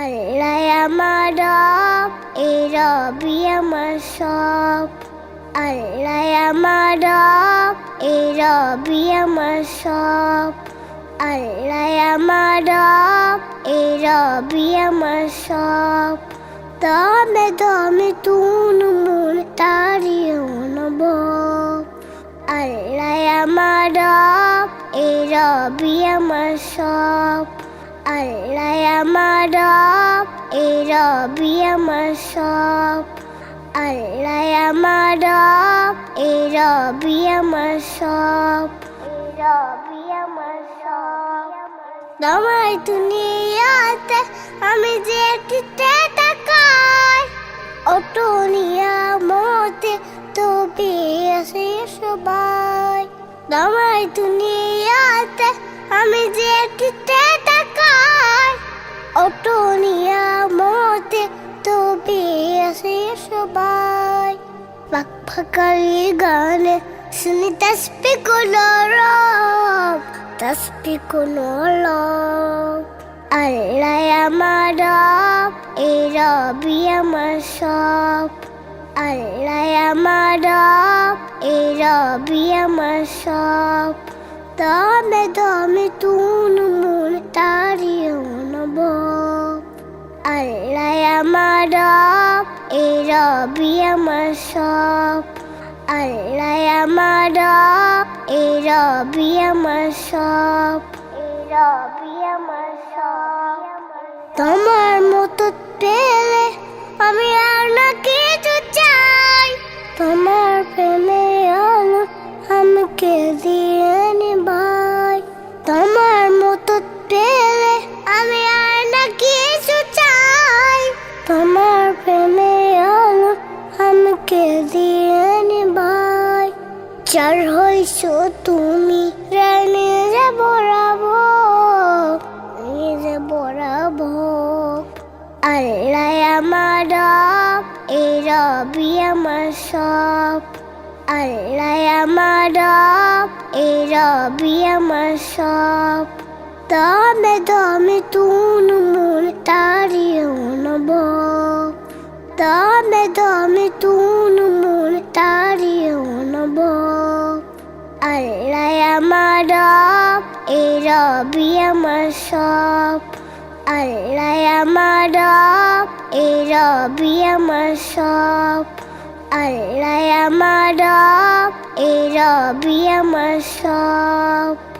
আল্লাহ আমার রব, এই রবি আমার সব। আল্লাহ আমার রব, এই রবি আমার সব। আল্লাহ আমার রব, এই রবি আমার সব। দমে দমে তুন মন তারিও নব আল্লাহ আমার রব, এই রবি আমার সব। আল্লাহ আমার রব আমার সব। আল্লাহ আমার রব আমার সব রবি আমার সব। তোমার দুনিয়াতে আমি যে টিতে তাকাই অটো নিয়ামতে তবে আসে সবাই। তোমার দুনিয়াতে আমি যে টিতে সবাই ফাঁক ফাঁকারি গানে শুনি তসবি গুলো রব তসবি গুলো রব আল্লাহ আমার রব এই রবি আমার সব আল্লাহ আমার রব এই রবি আমার সব দমে দমে তুন মন তারিও নব আল্লাহ আমার রব রবি আমার সব, আল্লাহ আমার রব এই রবি আমার সব এই রবি আমার সব। তোমার মতো পেলে আমি আর না কিছু চাই। তোমার প্রেমে আলো আমাকে দিয়ে দিয়ে নিবাই চার হইছো তুমি রানে যে বরাবো যে বরাবো। আল্লাহ আমার রব, এই রবি আমার সব। আল্লাহ আমার রব, এই রবি আমার সব। দমে দমে তুন মন তারিও নব। দমে দমে তুন এই রবি আমার সব, আল্লাহ আমার রব। এই রবি আমার সব, আল্লাহ আমার রব। এই রবি আমার সব।